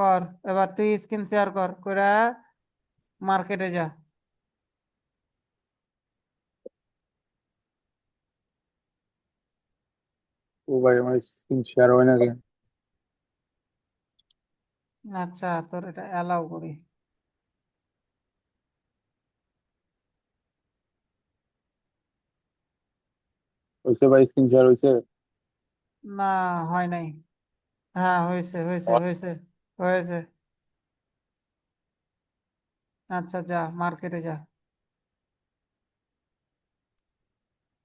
কর এবার তুই স্ক্রিন শেয়ার কর কইরা মার্কেটে যা। ও ভাই আমার স্ক্রিন শেয়ার হয় না কেন? আচ্ছা তোর এটা অ্যালাউ করি। হয়েছে ভাই স্ক্রিন শেয়ার হয়েছে? না হয় নাই। হ্যাঁ হয়েছে হয়েছে হয়েছে। হয়েছে। আচ্ছা যা মার্কেটে যা।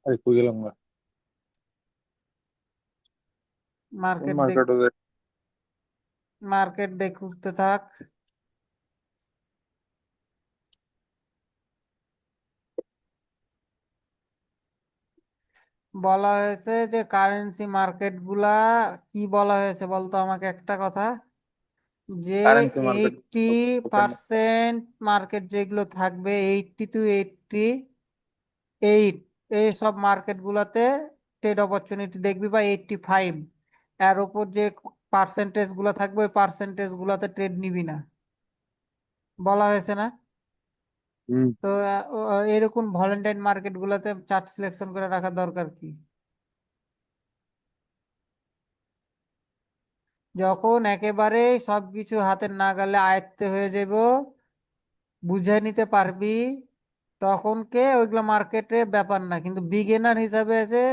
আরে কই গেলাম গা? মার্কেট দেখ মার্কেট মার্কেট দেখ থাক। বলা হয়েছে যে কারেন্সি মার্কেটগুলা কি বলা হয়েছে বলতো আমাকে একটা কথা? যে এইটটি পার্সেন্ট মার্কেট যেগুলো থাকবে এইটটি টু এইটটি এইট এই সব মার্কেট গুলাতে ট্রেড অপরচুনিটি দেখবি বা এইটটি ফাইভ এর উপর যে পার্সেন্টেজগুলো থাকবে ওই পার্সেন্টেজ গুলাতে ট্রেড নিবি না। বলা হয়েছে না? তো এরকম ভলেন্টাইন মার্কেট গুলাতে চার্ট সিলেকশন করে রাখার দরকার কি? যখন একেবারে সবকিছু হাতের নাগালে আয়ত্তে হয়ে যাব, বুঝে নিতে পারবি, তখন কে ওইগুলো মার্কেটে ব্যাপার না। কিন্তু বিগিনার হিসাবে এসে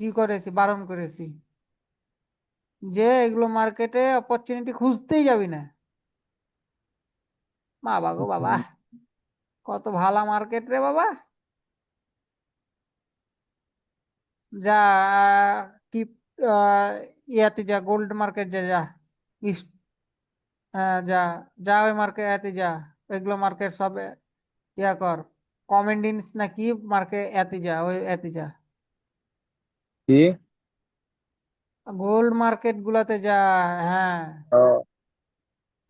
কি করেছি, বারণ করেছি যে এগুলো মার্কেটে অপরচুনিটি খুঁজতেই যাবি না। বাবা গো বাবা, কত ভালা মার্কেট রে বাবা। যা কি ইয়াতে যা গোল্ড মার্কেট যা যা যা যা ওই মার্কেট এতে যা এগুলো মার্কেট সব ইয়া কর কমেন্ডিন্স না কি মার্কেট এতে যা ওই এতে যা। কি? গোল্ড মার্কেট গুলাতে যা হ্যাঁ।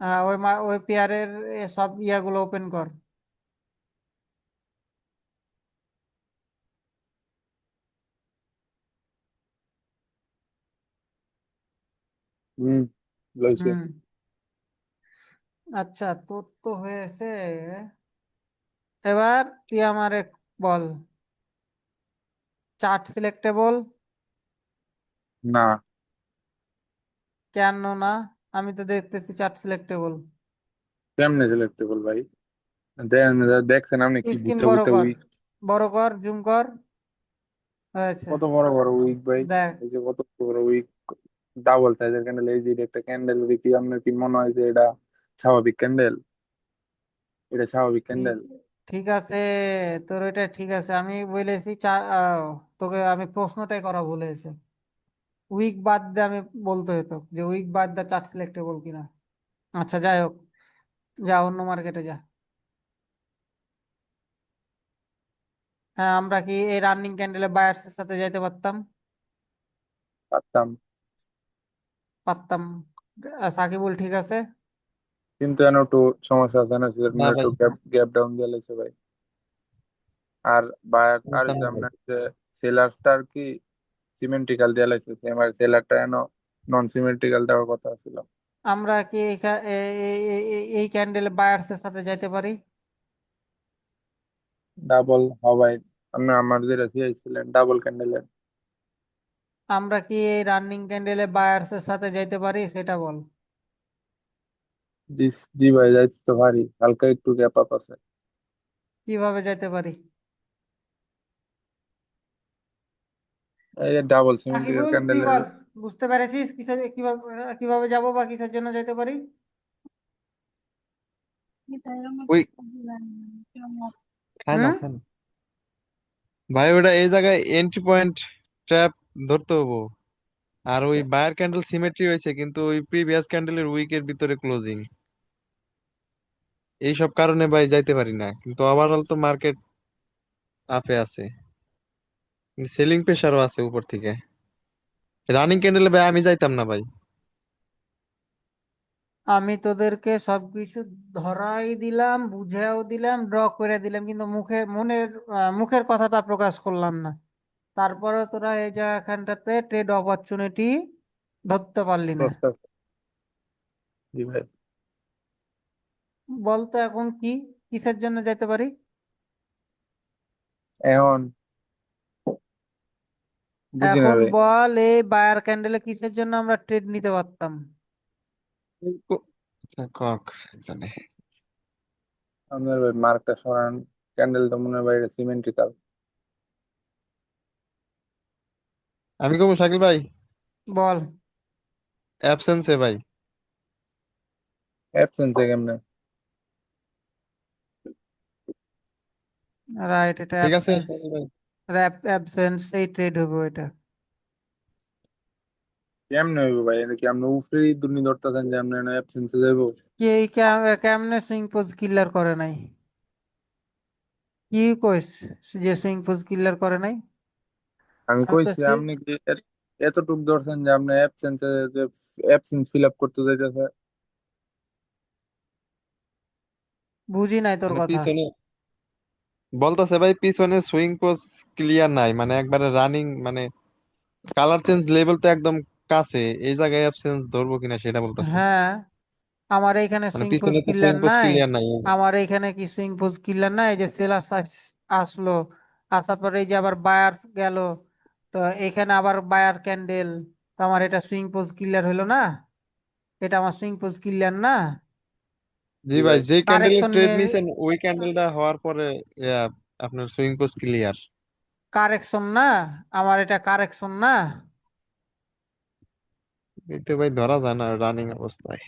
হ্যাঁ ওই ওই পেয়ারের সব ইয়াগুলো ওপেন কর। হুম লইছে হুম আচ্ছা তোর তো হয়েছে এবার তুই আমার এক বল চার্ট সিলেক্টেবল না কেন না আমি তো দেখতেছি চার্ট সিলেক্টেবল কেমনে সিলেক্টেবল ভাই দেন দেখছেন আপনি কি স্ক্রিন বুঝতে বড় বুঝতে কর উইক বড় কর জুম কর হয়েছে কত বড় বড় উইক ভাই দেখ এই যে কত বড় উইক ডাবল সাইজের ক্যান্ডেল এই যে একটা ক্যান্ডেল কি আপনার কি মনে হয় যে এটা স্বাভাবিক ক্যান্ডেল এটা স্বাভাবিক ক্যান্ডেল ঠিক আছে তোর এটা ঠিক আছে। আমি বলেছি চা আহ, তোকে আমি প্রশ্নটাই করা ভুলে গেছে। উইক বাদ দিয়ে আমি বলতে হতো যে উইক বাদ দিয়ে চার্ট সিলেক্টেবল কিনা। আচ্ছা যাই হোক যা অন্য মার্কেটে যা। হ্যাঁ আমরা কি এই রানিং ক্যান্ডেলে বায়ার্সের সাথে যাইতে পারতাম? পারতাম। পারতাম। আহ, সাকিবুল ঠিক আছে? কিন্তু এন একটু সমস্যা আছে না সেটা না একটু ভাই। গ্যাপ গ্যাপ ডাউন দিয়ে লাগছে ভাই। আর বায়ার আর যে যে সেলারটার কি সিমেন্ট্রিক্যাল দিয়ে লাগছে আমার সেলারটা এন নন সিমেন্ট্রিক্যাল দেওয়ার কথা ছিল। আমরা কি এই ক্যান্ডেল বায়ার্স এর সাথে যাইতে পারি? ডাবল হওয়াই আপনি আমার যেটা চেয়েছিলেন ডাবল ক্যান্ডেলের আমরা কি এই রানিং ক্যান্ডেলে বায়ার্স এর সাথে যাইতে পারি? সেটা বল। জি জি ভাই যাইতে তো পারি। হালকা একটু গ্যাপ আপ আছে। কীভাবে যাইতে পারি? এই ডাবল সিমেন্ট্রিক্যাল সাকিবুল তুই ক্যান্ডেলের বল বুঝতে পেরেছিস কিসের কীভাবে কীভাবে যাব বা কিসের জন্য যেতে পারি? ওই খায় না হুম? খায় না ভাই ওটা এই জায়গায় এন্ট্রি পয়েন্ট ট্র্যাপ ধরতে হব। আর ওই বায়ার ক্যান্ডেল সিমেট্রি হয়েছে কিন্তু ওই প্রিভিয়াস ক্যান্ডেলের উইকের ভিতরে ক্লোজিং এই সব কারণে ভাই যাইতে পারি না কিন্তু ওভারঅল তো মার্কেট আপে আছে। সেলিং প্রেসারও আছে উপর থেকে। রানিং ক্যান্ডেলে ভাই আমি যাইতাম না ভাই। আমি তোদেরকে সবকিছু ধরাই দিলাম বুঝাও দিলাম ড্র করে দিলাম কিন্তু মুখে মনের মুখের কথাটা প্রকাশ করলাম না। তারপরে তোরা এই জায়গাখানটাতে ট্রেড অপরচুনিটি ধরতে পারলি না। জি ভাই। বলতো এখন কি কিসের জন্য যেতে পারি? এখন। বুঝি না এখন বল এই বায়ার ক্যান্ডেলে কিসের জন্য আমরা ট্রেড নিতে পারতাম? কক জানে। আপনার ভাই মার্কটা সরান ক্যান্ডেল তো মনে হয় ভাই এটা সিমেন্ট্রিক্যাল আমি কমু শাকিল ভাই? বল। অ্যাবসেন্সে ভাই। অ্যাবসেন্ট কেমনে? রাইট এটা ঠিক আছে। অ্যাবসেন্স। ভাই র্যাপ অ্যাবসেন্স এই ট্রেড হবে এটা। কেমনে হইব ভাই? এটা কি আপনি উফরি দুর্নি ধরতেছেন যে আপনি অ্যাবসেন্সে যাইবো? কি এই কেমনে সুইং পোজ কিলার করে নাই? কি কইস যে সুইং পোজ কিলার করে নাই? আমি আমি কইছি সে- আপনি কি এত- এতটুক ধরছেন যে আপনি অ্যাবসেন্সে যে অ্যাবসেন্স ফিল আপ করতে যাইতেছে? বুঝি নাই তোর মানে কথা। পিছনে বলতেছে ভাই পিছনে সুইং পোজ ক্লিয়ার নাই মানে একবারে রানিং মানে কালার চেঞ্জ লেভেল তো একদম কাছে এই জায়গায় অ্যাবসেন্স ধরবো কিনা সেটা বলতেছে। হ্যাঁ আমার এইখানে মানে সুইং পোজ পিছনে তো সুইং নাই ক্লিয়ার নাই আমার এইখানে কি সুইং পোজ কিলার নাই এই যে সেলার আসলো আসার পরে এই যে আবার বায়ার গেল তো এখানে আবার বায়ার ক্যান্ডেল তো আমার এটা সুইং পোজ কিলার হলো না? এটা আমার সুইং পোজ কিলার না? জি ভাই যে কারেকশন ট্রেড নিছেন ওই ক্যান্ডেলটা হওয়ার পরে আপনার সুইং পোজ ক্লিয়ার কারেকশন না? আমার এটা কারেকশন না? এই ভাই ধরা যায় না রানিং অবস্থায়।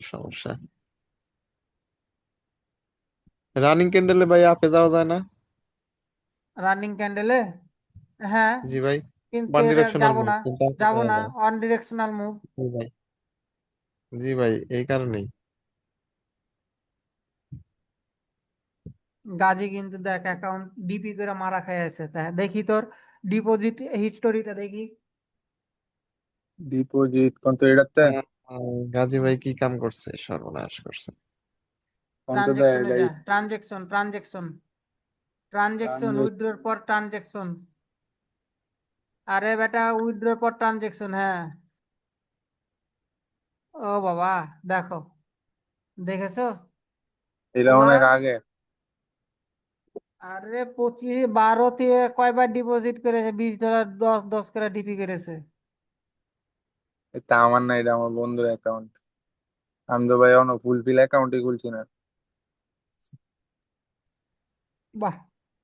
সমস্যা। রানিং ক্যান্ডেলে ভাই আপে যাওয়া যায় না? রানিং ক্যান্ডেলে হ্যাঁ জি ভাই কিন্তু ওয়ান এটা ডিরেকশনাল যাব মুভ না কিন্তু যাব না যায় অন ডিরেকশনাল মুভ জি ভাই জি ভাই এই কারণেই। গাজী কিন্তু দেখ অ্যাকাউন্ট ডিপি করে মারা খাই আছে। দেখি তোর ডিপোজিট হিস্টোরিটা দেখি। ডিপোজিট কত এটাতে? আহ, গাজী ভাই কি কাম করছে? সর্বনাশ করছে। কত দেয় ট্রানজেকশনে ট্রানজেকশন ট্রানজেকশন ট্রানজেকশন উইথড্রর পর ট্রানজেকশন আরে বেটা উইথড্রর পর ট্রানজেকশন হ্যাঁ। ও বাবা দেখো দেখেছ? এটা অনেক আগে। আরে পঁচিশ বারো থেকে কয়বার ডিপোজিট করেছে? বিশ ডলার দশ দশ করে ডিপি করেছে। এটা আমার না এটা আমার বন্ধুর অ্যাকাউন্ট আমি তো ভাই অন্য ফুলফিল অ্যাকাউন্টই খুলছি না। বাহ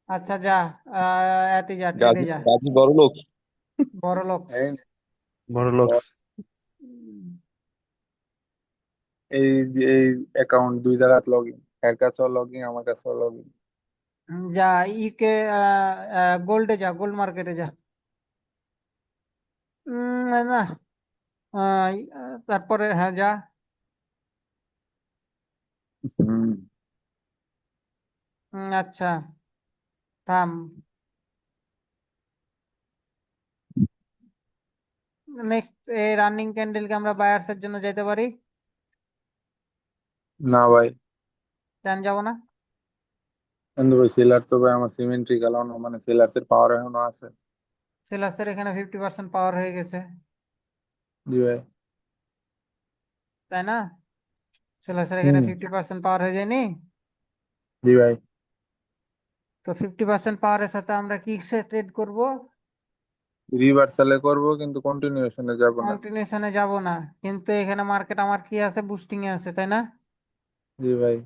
আচ্ছা যা আহ এতে যা ট্রেডে যা। গাজী বড় লোক বড় লোক এই এই অ্যাকাউন্ট দুই জায়গাত লগ ইন এর কাছেও লগ ইন আমার কাছেও লগ ইন যা ইকে গোল্ডে যা গোল্ড মার্কেটে যা উম, না আহ, তারপরে হ্যাঁ যা আচ্ছা থাম নেক্সট এই রানিং ক্যান্ডেলকে আমরা বায়ার্স এর জন্য যেতে পারি? না ভাই। কেন যাব না? কিন্তু ভাই সেলার তো ভাই আমার সিমেন্ট্রিক্যাল মানে সেলার্স এর পাওয়ার এখনও আছে। সেলার্সের এখানে ফিফটি পার্সেন্ট পাওয়ার হয়ে গেছে। জি ভাই। তাই না? সেলার্সের এখানে হুম। ফিফটি পার্সেন্ট পাওয়ার হয়ে যায়নি? জি ভাই। তো ফিফটি পার্সেন্ট পাওয়ারের সাথে আমরা কিসে ট্রেড করব? রিভার্সালে করব কিন্তু কন্টিনিউশনে যাব না। কন্টিনিউশনে যাব না। কিন্তু এখানে মার্কেট আমার কি আছে? বুস্টিং এ আছে তাই না? জি ভাই।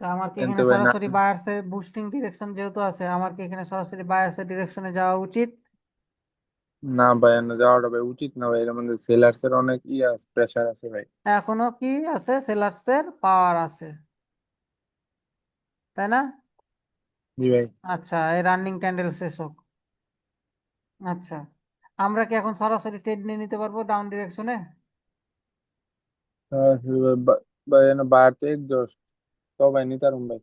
তা আমার কি কিন্তু এখানে সরাসরি বায়ার্সের বুস্টিং ডিরেকশন যেহেতু আছে আমার কি এখানে সরাসরি বায়ার্সের ডিরেকশনে যাওয়া উচিত? না ভাই না যাওয়াটা ভাই উচিত না ভাই। এর মধ্যে সেলার্স এর অনেক ইয়ে প্রেসার আছে ভাই। এখনও কি আছে? সেলার্সের পাওয়ার আছে। তাই না? জি ভাই। আচ্ছা এই রানিং ক্যান্ডেল শেষ হোক। আচ্ছা। আমরা কি এখন সরাসরি ট্রেড নিয়ে নিতে পারব ডাউন ডিরেকশনে সরাসরি নিতারুম ভাই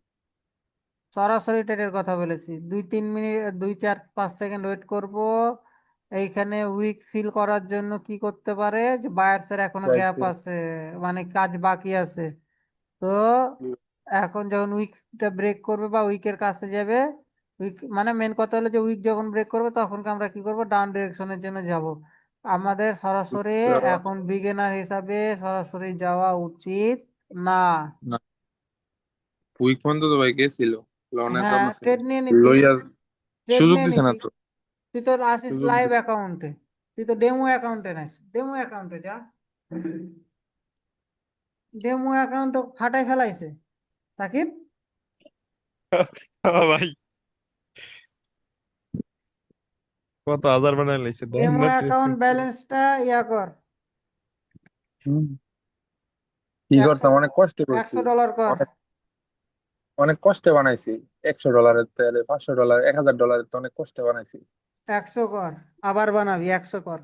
ট্রেডের কথা বলেছি। দুই তিন মিনিট দুই চার পাঁচ সেকেন্ড ওয়েট করব। এইখানে উইক ফিল করার জন্য কি করতে পারে? যে বায়ার্সের এখনও গ্যাপ আছে মানে কাজ বাকি আছে। তো এখন যখন উইকটা ব্রেক করবে বা উইকের কাছে যাবে উইক মানে মেন কথা হলো যে উইক যখন ব্রেক করবে তখন আমরা কি করব? ডাউন ডিরেকশনের জন্য যাব। আমাদের সরাসরি। এখন বিগিনার হিসাবে সরাসরি যাওয়া উচিত না। উইক পর্যন্ত তো ভাই গেছিল লোনে তো হ্যাঁ ট্রেড নিয়ে নিতি লইয়া সুযোগ দিছে না তো। তুই তো আসিস লাইভ অ্যাকাউন্টে তুই তো ডেমো অ্যাকাউন্টে নাস ডেমো অ্যাকাউন্টে যা। ডেমো অ্যাকাউন্ট ফাটাই ফেলাইছে। সাকিব? ও ভাই। কত হাজার বানাই লাইছে ডেমো অ্যাকাউন্ট ব্যালেন্সটা ইয়া কর। কি করতাম অনেক কষ্টে করছি। একশো ডলার কর। অনেক কষ্টে বানাইছি। একশো ডলারের তেলে পাঁচশো ডলার এক হাজার ডলারের তো অনেক কষ্টে বানাইছি। একশো কর আবার বানাবি একশো কর।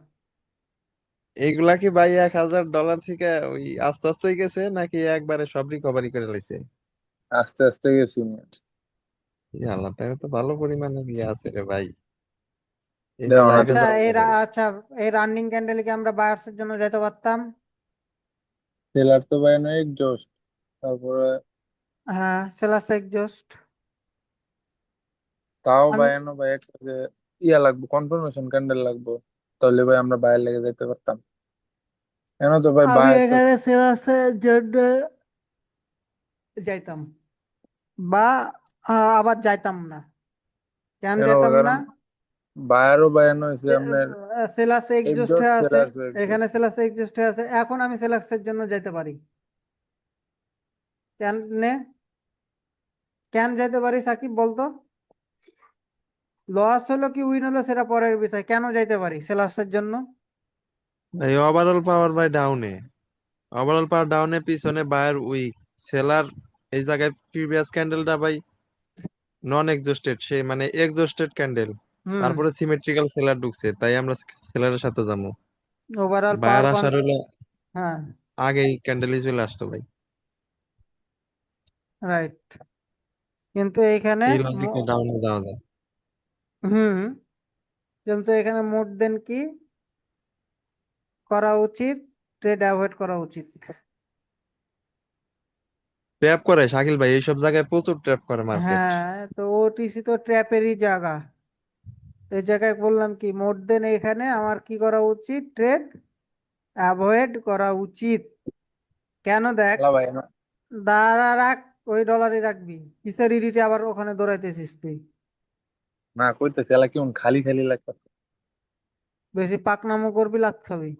এইগুলা কি ভাই এক হাজার ডলার থেকে ওই আস্তে আস্তে গেছে নাকি একবারে সব রিকভারি করে লাইছে? আস্তে আস্তে গেছি। আল্লাহ তাহলে তো ভালো পরিমাণে ইয়ে আছে রে ভাই। আচ্ছা যাও। এই রা- আচ্ছা এই রানিং ক্যান্ডেল কি আমরা বায়ার্সের জন্য যেতে পারতাম। সেলার তো ভাই অনেক জোশ তারপরে হ্যাঁ সেলাস এক্সজস্ট তাও আমি- ভাই এনো ভাই একটা যে ইয়া লাগবে কনফার্মেশন ক্যান্ডেল লাগবে। তাহলে ভাই আমরা বাইরে লেগে যেতে পারতাম। এন তো ভাই আমি বাইরে তো এখানে সেলাসের জন্য যাইতাম। বা আবার যাইতাম না। কেন কেন যাইতাম কারণ না? বাইরেও ভাই এনো হয়েছে আপনার। সেলাস এক্সজস্ট হয়ে আছে। এখানে সেলাস এক্সজস্ট হয়ে আছে। এখন আমি সেলাসের জন্য যেতে পারি। কেন নে? কেন যেতে পারি সাকিব বলতো? লস হলো কি উইন হলো সেটা পরের বিষয়। কেন যাইতে পারি সেলাসের জন্য? ভাই ওভারঅল পাওয়ার ভাই ডাউনে ওভারঅল পাওয়ার ডাউনে পিছনে বায়ার উইক সেলার এই জায়গায় প্রিভিয়াস ক্যান্ডেলটা ভাই নন এক্সজস্টেড সে মানে এক্সজস্টেড ক্যান্ডেল তারপরে সিমেট্রিক্যাল সেলার ঢুকছে তাই আমরা সেলারের সাথে যাব। ওভারঅল বায়ার আসার হলে হ্যাঁ। আগেই ক্যান্ডেলই চলে আসতো ভাই। রাইট কিন্তু এখানে এই লজিকে ডাউনে যাওয়া যায়। হুম। কিন্তু এখানে মোট দেন কি? করা উচিত ট্রেড অ্যাভয়েড করা উচিত। ট্র্যাপ করে শাকিল ভাই এইসব জায়গায় প্রচুর ট্র্যাপ করে মার্কেট হ্যাঁ তো ওটিসি তো ট্র্যাপেরই জায়গা। এই জায়গায় বললাম কি মোর দেন এখানে আমার কি করা উচিত? ট্রেড অ্যাভয়েড করা উচিত। কেন দেখ? দাঁড়া রাখ ওই ডলারই রাখবি। কিসের ইডিটে আবার ওখানে দৌড়াইতেছিস তুই? না কইতেছে এলা কেমন খালি খালি লাগতেছে বেশি পাকনামো করবি লাত খাবি।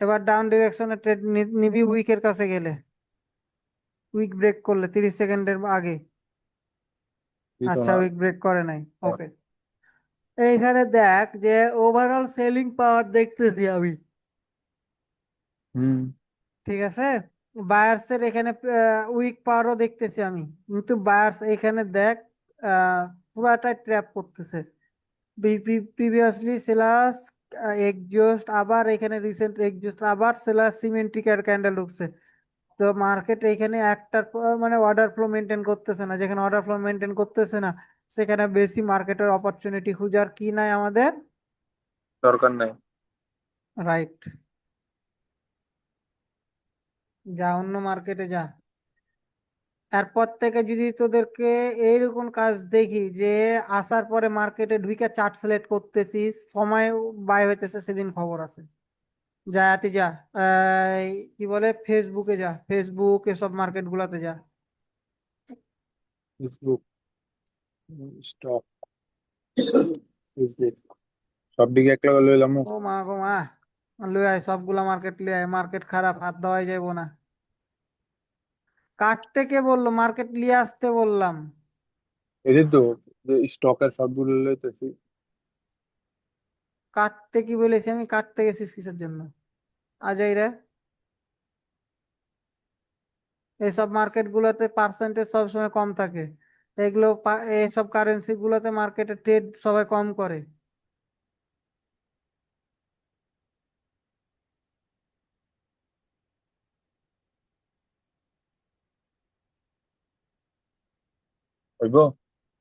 এবার ডাউন ডিরেকশনে ট্রেড নিবি উইকের কাছে গেলে। উইক ব্রেক করলে তিরিশ সেকেন্ডের আগে। আচ্ছা উইক ব্রেক করে নাই। ওকে এইখানে দেখ যে ওভারঅল সেলিং পাওয়ার দেখতেছি আমি। হুম। ঠিক আছে? বায়ার্স এর এখানে উইক পাওয়ারও দেখতেছি আমি। কিন্তু বায়ার্স এখানে দেখ পুরাটাই ট্র্যাপ করতেছে। প্রিভিয়াসলি সেলাস এক্সজস্ট আবার এখানে রিসেন্ট এক্সজস্ট আবার সেলাস সিমেন্টিক আর ক্যান্ডেল ঢুকছে। তো মার্কেট এখানে একটার পর মানে অর্ডার ফ্লো মেনটেন করতেছে না। যেখানে অর্ডার ফ্লো মেনটেন করতেছে না সেখানে বেশি মার্কেটের অপরচুনিটি খুঁজার কি নাই আমাদের? দরকার নাই। রাইট যা অন্য মার্কেটে যা। এরপর থেকে যদি তোদেরকে এইরকম কাজ দেখি যে আসার পরে মার্কেটে ঢুকে চার্ট সিলেক্ট করতেছিস সময় বাই হইতেছে সেদিন খবর আছে। যা তুই যা। কি বলে? ফেসবুকে যা। ফেসবুক এসব মার্কেট গুলাতে যা। ফেসবুক স্টক সব দিকে এক লগে লইলাম ও মা গো মা লই আয় সবগুলা মার্কেট লই আয়। মার্কেট খারাপ হাত দেওয়াই যাইবো না। কাটতে কে বলল? মার্কেট লিয়ে আসতে বললাম। এই তো স্টকের সবগুলো লইতেছি। কাটতে কি বলেছি আমি? কাটতে গেছি কিসের জন্য? আজাই রে এইসব মার্কেট গুলোতে পার্সেন্টেজ সবসময় কম থাকে। এগুলো এইসব কারেন্সি গুলোতে মার্কেটে ট্রেড সবাই কম করে।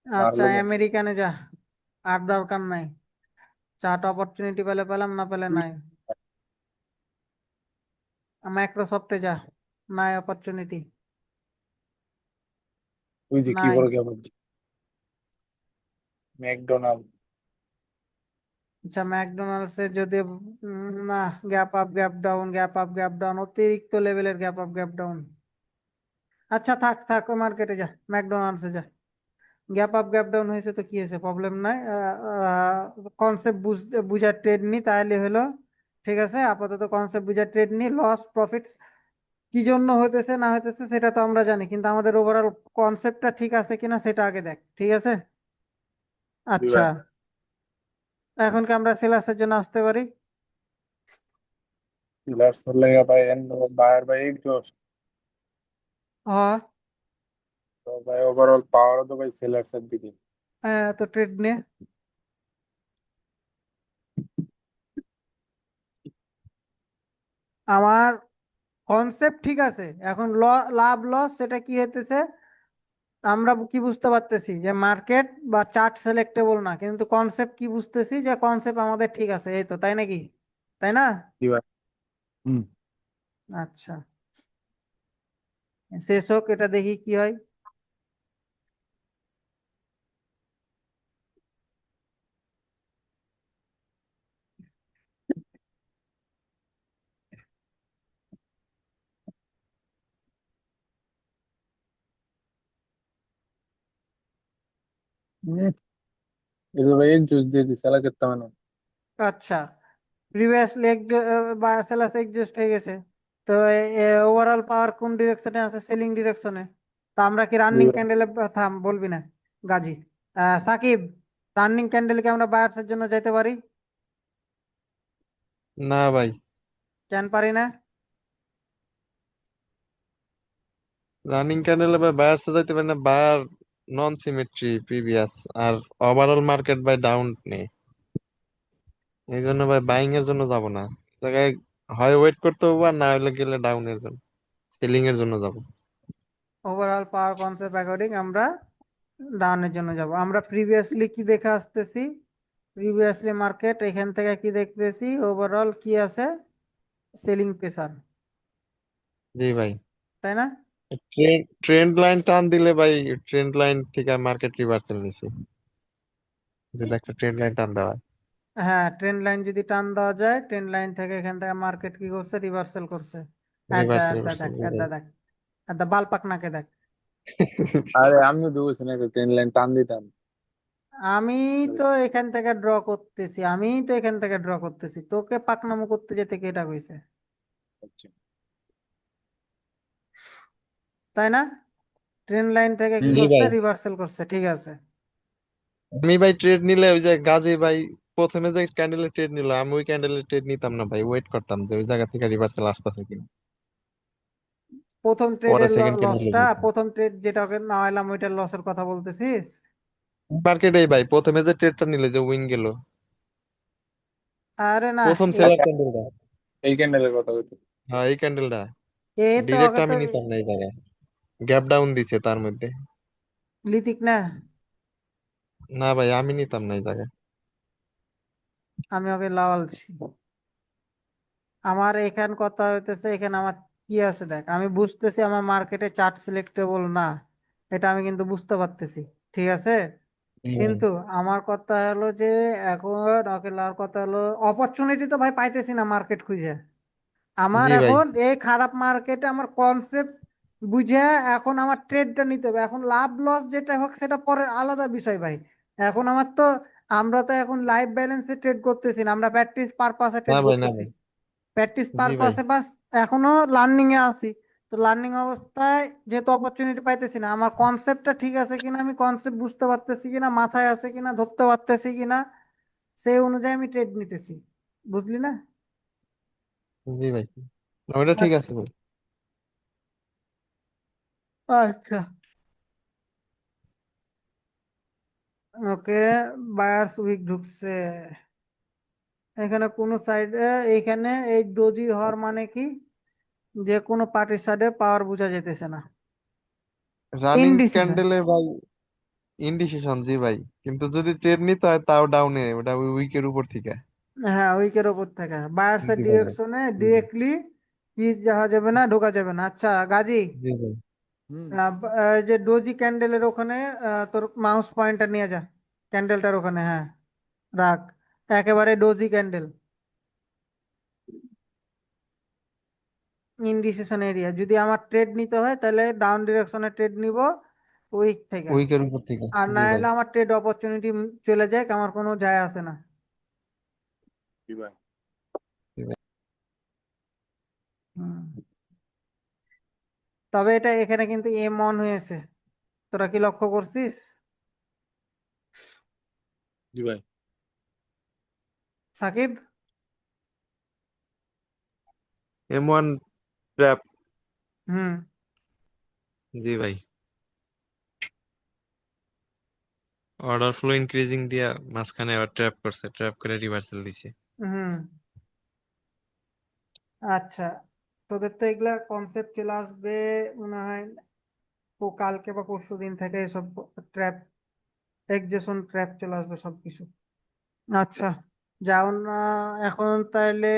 আচ্ছা। আমেরিকানে যা আর দরকার নাই। চার্ট অপরচুনিটি পেলে পেলাম না পেলে নাই। মাইক্রোসফটে যা নাই অপরচুনিটি ওই যে কি। বড় কেমন ম্যাকডোনাল্ড আচ্ছা ম্যাকডোনাল্ডস এর যদি না gap up gap down gap up gap down অতিরিক্ত লেভেলের গ্যাপ আপ গ্যাপ ডাউন আচ্ছা থাক থাক মার্কেটে যা ম্যাকডোনাল্ডসে যা। গ্যাপ আপ গ্যাপ ডাউন হয়েছে তো কি হয়েছে? প্রবলেম নাই। কনসেপ্ট বুঝার ট্রেড নি তাহলে হলো ঠিক আছে আপাতত কনসেপ্ট বুঝার ট্রেড নি লস প্রফিটস কি জন্য হইতেছে না হইতেছে সেটা তো আমরা জানি কিন্তু আমাদের ওভারঅল কনসেপ্টটা ঠিক আছে কিনা সেটা আগে দেখ ঠিক আছে? আচ্ছা। এখন কি আমরা সেলার্সের জন্য আসতে পারি? পিলার্স লাগা ভাই এন্ড বায়ার ভাই এক্সস্ট হ্যাঁ। তো ভাই ওভারঅল পাওয়ার তো ভাই সেলার্স এর দিকে। হ্যাঁ তো ট্রেড নিয়ে আমার কনসেপ্ট ঠিক আছে। এখন লাভ লস সেটা কি হইতেছে? আমরা কি বুঝতে পারতেছি যে মার্কেট বা চার্ট সিলেক্টেবল না কিন্তু কনসেপ্ট কি বুঝতেছি যে কনসেপ্ট আমাদের ঠিক আছে এই তো তাই নাকি? তাই না? আচ্ছা। শেষ হোক এটা দেখি কি হয়। মানে আচ্ছা। প্রিভিয়াস লেগ বা সেলাস এক্সস্ট হয়ে গেছে। তো ওভারঅল পাওয়ার কোন ডিরেকশনে আছে? সেলিং ডিরেকশনে তো আমরা কি রানিং ক্যান্ডেলে থাম বলবি না গাজী। সাকিব রানিং ক্যান্ডেল কি আমরা বায়ার্স এর জন্য যেতে পারি? না ভাই। কেন পারি না? রানিং ক্যান্ডেলে ভাই বায়ার্সে যাইতে পারে না বায়ার নন সিমেট্রি প্রিভিয়াস আর ওভারঅল মার্কেট বাই ডাউন নেই। এই জন্য ভাই বাইং এর জন্য যাব না। জায়গায় হয় ওয়েট করতে হবে আর না হলে গেলে ডাউন এর জন্য সেলিং এর জন্য যাব। ওভারঅল পাওয়ার কনসেপ্ট অ্যাকর্ডিং আমরা ডাউনের জন্য যাব। আমরা প্রিভিয়াসলি কি দেখে আসতেছি? প্রিভিয়াসলি মার্কেট এখান থেকে কি দেখতেছি? ওভারঅল কি আছে? সেলিং প্রেসার জি ভাই। তাই না? ট্রেন্ড ট্রেন্ড লাইন টান দিলে ভাই ট্রেন্ড লাইন থেকে মার্কেট রিভার্সাল নিছে। যদি একটা ট্রেন্ড লাইন টান দেওয়া হয়। হ্যাঁ ট্রেন্ড লাইন যদি টান দেওয়া যায় ট্রেন্ড লাইন থেকে এখান থেকে মার্কেট কি করছে? রিভার্সাল করছে। Reversal আদা দেখ আদা। দেখ বাল পাকনাকে দেখ। আরে আমি তো বলছি না একটা ট্রেন লাইন টান দিতাম। আমি তো এখান থেকে ড্র করতেছি আমি তো এখান থেকে ড্র করতেছি। তোকে পাকনামো করতে যেতে কে এটা কইছে? আচ্ছা। তাই না? ট্রেন লাইন থেকে কি জি করছে ভাই। রিভার্সাল করছে ঠিক আছে। আমি ভাই ট্রেড নিলে ওই যে গাজী ভাই প্রথমে যে ক্যান্ডেলের ট্রেড নিল আমি ওই ক্যান্ডেলের ট্রেড নিতাম না ভাই ওয়েট করতাম যে ওই জায়গা থেকে রিভার্সাল আসতেছে কিনা। প্রথম পরে ট্রেডের সেকেন্ড ক্যান্ডেলে লসটা প্রথম ট্রেড যেটা ওকে নামাইলাম ওইটার লসের কথা বলতেছিস? মার্কেটেই ভাই প্রথমে যে ট্রেডটা নিলে যে উইন গেল। আরে না প্রথম এ- সেলার ক্যান্ডেলটা এই ক্যান্ডেলের কথা হইতো হ্যাঁ এই ক্যান্ডেলটা এ তো ডিরেক্ট ওকে আমি তো নিতাম না এই জায়গায়। গ্যাপ ডাউন দিছে তার মধ্যে। লিতিক না? না ভাই আমি নিতাম না এই জায়গায়। আমি ওকে লাওয়ালছি আমার এখান কথা হইতেছে এখানে আমার কি আছে দেখ? আমি বুঝতেছি আমার মার্কেটে চার্ট সিলেক্টেবল না। এটা আমি কিন্তু বুঝতে পারতেছি ঠিক আছে? কিন্তু আমার কথা হলো যে এখন ওকে লাওয়ার কথা হলো অপরচুনিটি তো ভাই পাইতেছি না মার্কেট খুঁজে। আমার জি ভাই। এখন এই খারাপ মার্কেটে আমার কনসেপ্ট বুঝে এখন আমার ট্রেডটা নিতে হবে। এখন লাভ লস যেটা হোক সেটা পরে আলাদা বিষয় ভাই। এখন আমার তো আমরা তো এখন লাইভ ব্যালেন্সে ট্রেড করতেছি না আমরা প্র্যাকটিস পারপাসে ট্রেড করতেছি। প্র্যাকটিস পারপাসে বাস এখনও লার্নিং এ আছি। তো লার্নিং অবস্থায় যেহেতু অপরচুনিটি পাইতেছি না আমার কনসেপ্টটা ঠিক আছে কিনা আমি কনসেপ্ট বুঝতে পারতেছি কিনা মাথায় আছে কিনা ধরতে পারতেছি কিনা সেই অনুযায়ী আমি ট্রেড নিতেছি। বুঝলি না? জি ভাই। ঠিক আছে ভাই। আচ্ছা। ওকে বায়ার্স উইক ঢুকছে। এখানে কোনো সাইডে এইখানে এই ডোজি হওয়ার মানে কি? যে কোনো পার্টির সাইডে পাওয়ার বোঝা যেতেছে না। রানিং ইনডিসিশন ক্যান্ডেলে ভাই ইনডিসিশন জি ভাই। কিন্তু যদি ট্রেড নিতে হয় তাও ডাউনে ওটা উইকের উপর থেকে। হ্যাঁ উইকের ওপর থেকে। বায়ার্সের ডিরেকশনে ডিরেক্টলি কি যাওয়া যাবে না ঢোকা যাবে না। আচ্ছা গাজী। জি ভাই। যে ডোজি ক্যান্ডেলের ওখানে আহ, তোর মাউস পয়েন্টার নিয়ে যা। ক্যান্ডেলটার ওখানে হ্যাঁ। রাখ। একেবারে ডোজি ক্যান্ডেল ইনডিসিশন এরিয়া যদি আমার ট্রেড নিতে হয় তাহলে ডাউন ডিরেকশনে ট্রেড নিব উইক থেকে। উইকের উপর থেকে। আর না হলে আমার ট্রেড অপরচুনিটি চলে যায় আমার কোনো যায় আসে না। জি ভাই? হুম। তবে এটা এখানে কিন্তু এম অন হয়েছে। তোরা কি লক্ষ্য করছিস? জি ভাই। সাকিব? এম ওয়ান ট্র্যাপ হুম। জি ভাই। অর্ডার ফ্লো ইনক্রিজিং দিয়া মাঝখানে আবার ট্র্যাপ করছে ট্র্যাপ করে রিভার্সাল দিছে। হুম। আচ্ছা। তোদের তো এগুলা কনসেপ্ট চলে আসবে মনে হয় কালকে বা পরশু দিন থেকে এসব ট্র্যাপ এক্সেশন ট্র্যাপ চলে আসবে সবকিছু। আচ্ছা যাও না এখন তাইলে।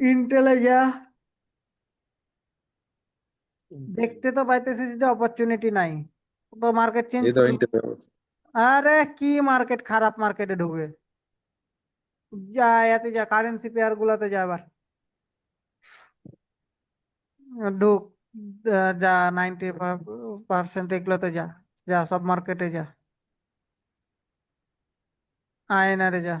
ইন্টেলে যা দেখতে তো পাইতেছিস যে অপরচুনিটি নাই। তো মার্কেট চেঞ্জ আরে কি মার্কেট খারাপ মার্কেটে ঢুকবে। যা এতে যা কারেন্সি পেয়ার গুলাতে যা এবার ঢুক আহ, যা নাইনটি পার্সেন্ট এগুলোতে যা যা সব মার্কেটে যা আয়নারে যা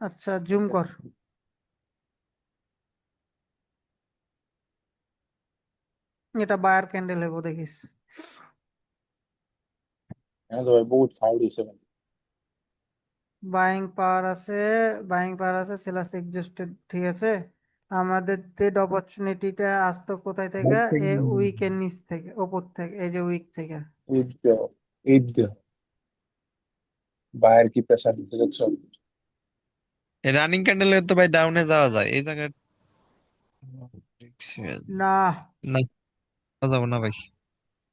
আচ্ছা জুম কর এটা বায়ার ক্যান্ডেল হব দেখিস হ্যাঁ ভাই বহুত ফাউল হয়েছে ভাই বাইং পাওয়ার আছে বাইং পাওয়ার আছে সেলাস এক্সস্টেড ঠিক আছে? আমাদের ট্রেড অপরচুনিটিটা আসতো কোথায় থেকে? এ উইকের নিচ থেকে ওপর থেকে এই যে উইক থেকে। ঈদ ঈদ বাইরে কি প্রেসার দিতে দেখছ? রানিং ক্যান্ডেলে তো ভাই ডাউনে যাওয়া যায় এই জায়গায় না। না যাব না ভাই।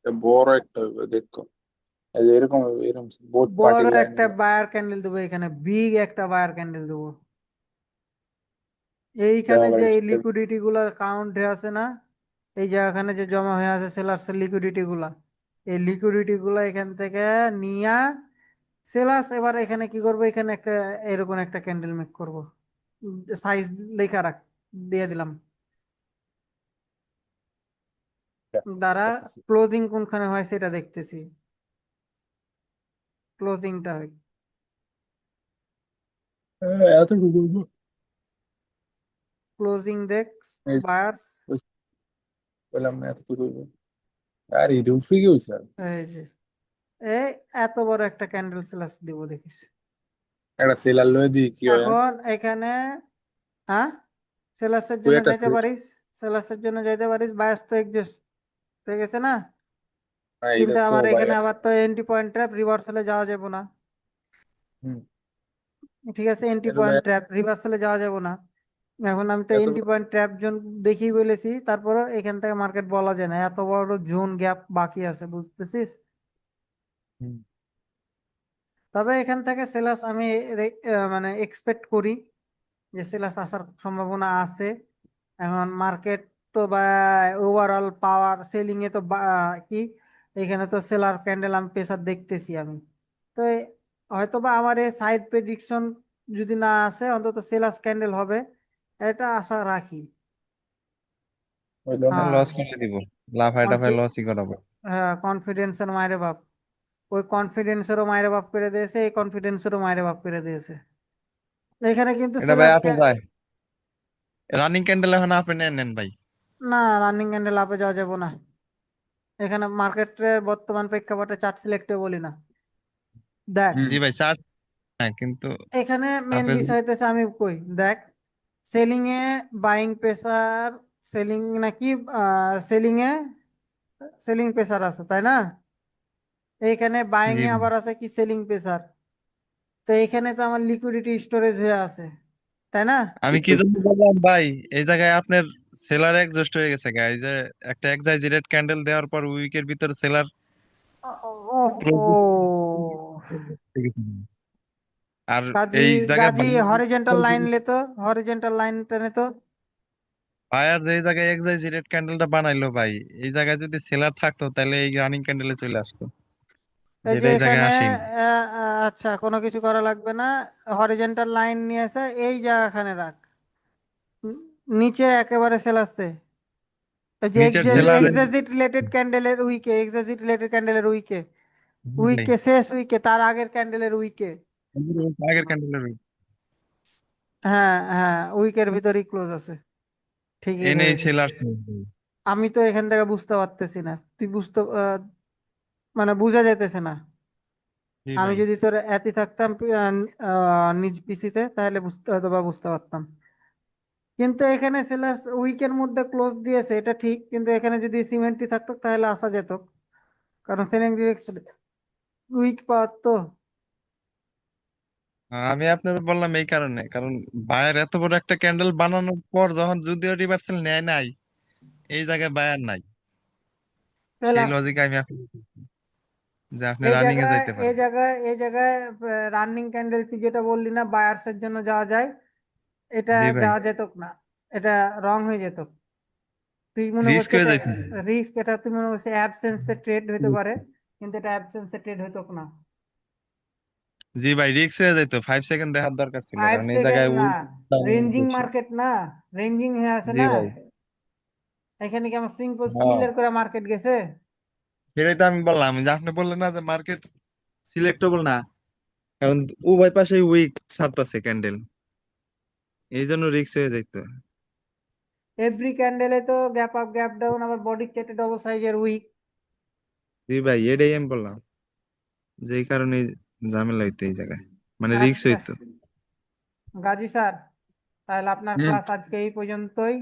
বড় একটা দেখো। যে এরকম এরকম বহুত বড় একটা বায়ার ক্যান্ডেল দেবো এখানে বিগ একটা বায়ার ক্যান্ডেল দেবো। এইখানে যে এই লিকুইডিটি গুলা কাউন্ট হয়ে আছে না এই যে এখানে যে জমা হয়ে আছে সেলার্স এর লিকুইডিটি গুলা এই লিকুইডিটি গুলা এখান থেকে নিয়া সেলার্স এবার এখানে কি করব? এখানে একটা এরকম একটা ক্যান্ডেল মেক করব। সাইজ লেখা রাখ দিয়ে দিলাম। দ্বারা ক্লোজিং কোনখানে হয় সেটা দেখতেছি। ক্লোজিংটা হয়। ক্লোজিং দেখ বায়ার্স বললাম না এতটুকু আর হয়েছে এই যে এই এত বড় একটা ক্যান্ডেল সেলার্স দিব দেখিস। একটা সেলার লয়ে দিই কি হয়? এখন এখানে হ্যাঁ? সেলার্সের তুই জন্য যাইতে পারিস। সেলার্সের জন্য যাইতে পারিস বায়াস তো এক্সস্ট হয়ে গেছে না? কিন্তু এটা তো আমার এখানে আবার তো এন্ট্রি পয়েন্ট ট্র্যাপ রিভার্সালে যাওয়া যাবে না। হুম। ঠিক আছে এন্ট্রি পয়েন্ট ট্র্যাপ রিভার্সালে যাওয়া যাবে না। এখন আমি তো এন্ট্রি পয়েন্ট ট্র্যাপ জোন দেখি বলেছি তারপরে এখান থেকে মার্কেট বলা যায় না। এত বড় জোন গ্যাপ বাকি আছে বুঝতেছিস? তবে এখান থেকে সেলাস আমি মানে এক্সপেক্ট করি যে সেলাস আসার সম্ভাবনা আছে। এখন মার্কেট তো বা ওভারঅল পাওয়ার সেলিং এ তো কি? এখানে তো সেলার ক্যান্ডেল আমি প্রেসার দেখতেছি আমি। তো হয়তো বা আমার এই সাইড প্রেডিকশন যদি না আসে অন্তত সেলার ক্যান্ডেল হবে এটা আশা রাখি। লস করে দিব। লাফায় টাফায় লসই করাবো। হ্যাঁ কনফিডেন্সের মায়ের বাপ। ওই কনফিডেন্সেরও মায়ের বাপ করে দিয়েছে এই কনফিডেন্সেরও মায়ের বাপ করে দিয়েছে। এখানে কিন্তু এটা ভাই আপে যায়। রানিং ক্যান্ডেল এখন আপে নেন নেন ভাই। না রানিং ক্যান্ডেল আপে যাওয়া যাবে না। এখানে মার্কেটের বর্তমান প্রেক্ষাপটে চার্ট সিলেক্টে বলি না। দেখ। জি ভাই চার্ট হ্যাঁ কিন্তু এখানে মেন বিষয় হইতেছে আমি কই দেখ সেলিং এ বাইং প্রেসার সেলিং নাকি সেলিং এ সেলিং প্রেসার আছে তাই না? এইখানে বাইং জি। এ আবার আছে কি সেলিং প্রেসার তো এখানে তো আমার লিকুইডিটি স্টোরেজ হয়ে আছে তাই না? আমি কি জন্য বললাম ভাই এই জায়গায় আপনার সেলার এক্সস্ট হয়ে গেছে গাই যে একটা এক্সাইজারেট ক্যান্ডেল দেওয়ার পর উইকের ভিতর সেলার আর এই জায়গায় কাজী হরিজন্টাল লাইন লে তো হরিজন্টাল লাইন টেনে তো বায়ার যে জায়গায় এক্সাজারেট ক্যান্ডেলটা বানাইলো ভাই এই জায়গায় যদি সেলার থাকতো তাহলে এই রানিং ক্যান্ডেলে চলে আসতো এই যে এখানে আচ্ছা কোনো কিছু করা লাগবে না হরিজন্টাল লাইন নিয়ে এসে এই জায়গাখানে রাখ নিচে একেবারে সেল আসছে। যে এক্সাজিট রিলেটেড ক্যান্ডেলের উইকে এক্সাজিট রিলেটেড ক্যান্ডেলের উইকে উইকে শেষ উইকে তার আগের ক্যান্ডেলের উইকে আগের ক্যান্ডেলের হ্যাঁ হ্যাঁ উইকের ভিতরেই ক্লোজ আছে। ঠিকই এনে সেলার আমি তো এখান থেকে বুঝতে পারতেছি না। তুই বুঝতে মানে বোঝা যাইতেছে না। আমি যদি তোর এতি থাকতাম নিজ পিসিতে তাহলে বুঝতে হয়তো বা বুঝতে পারতাম। কিন্তু এখানে সেলাস উইকের মধ্যে ক্লোজ দিয়েছে এটা ঠিক কিন্তু এখানে যদি সিমেন্টই থাকতো তাহলে আসা যেত। কারণ সেলিং ডিরেকশন উইক পাওয়ার তো। আমি আপনার বললাম এই কারণে কারণ বায়ার এত বড় একটা ক্যান্ডেল বানানোর পর যখন যদিও রিভার্সাল নেয় নাই এই জায়গায় বায়ার নাই। সেলাস লজিকে আমি যে আপনি এই রানিং এ যাইতে এই জায়গায় এই জায়গায় রানিং ক্যান্ডেল তুই যেটা বললি না বায়ার্সের জন্য যাওয়া যায়। এটা যাওয়া যেত না। এটা রং হয়ে যেত। তুই মনে রিস্ক হয়ে এটা রিস্ক এটা তুই মনে করছিস অ্যাবসেন্সে ট্রেড হতে পারে কিন্তু এটা অ্যাবসেন্সে ট্রেড হতো না। জি ভাই রিস্ক হয়ে যাইতো। ফাইভ সেকেন্ড দেখার দরকার ছিল। কারণ এই জায়গায় রেঞ্জিং মার্কেট না। রেঞ্জিং হয়ে আছে না। এখানে কি আমার সিম্পল হ্যাঁ। ক্লিয়ার করে মার্কেট গেছে? সেটাই তো আমি বললাম। যে আপনি বললেন না যে মার্কেট সিলেক্টেবল না। কারণ উভয় পাশে উইক ছাড়তাছে ক্যান্ডেল এই জন্য রিক্স হয়ে যাইতো। এভরি ক্যান্ডেলে তো গ্যাপ আপ গ্যাপ ডাউন আবার বডি কেটে ডবল সাইজের উইক জি ভাই এটাই আমি বললাম। যে এই কারণে ঝামেলা হইতো এই জায়গায়। মানে রিক্স আচ্ছা হইতো। গাজী স্যার তাহলে আপনার ক্লাস আজকে এই পর্যন্তই।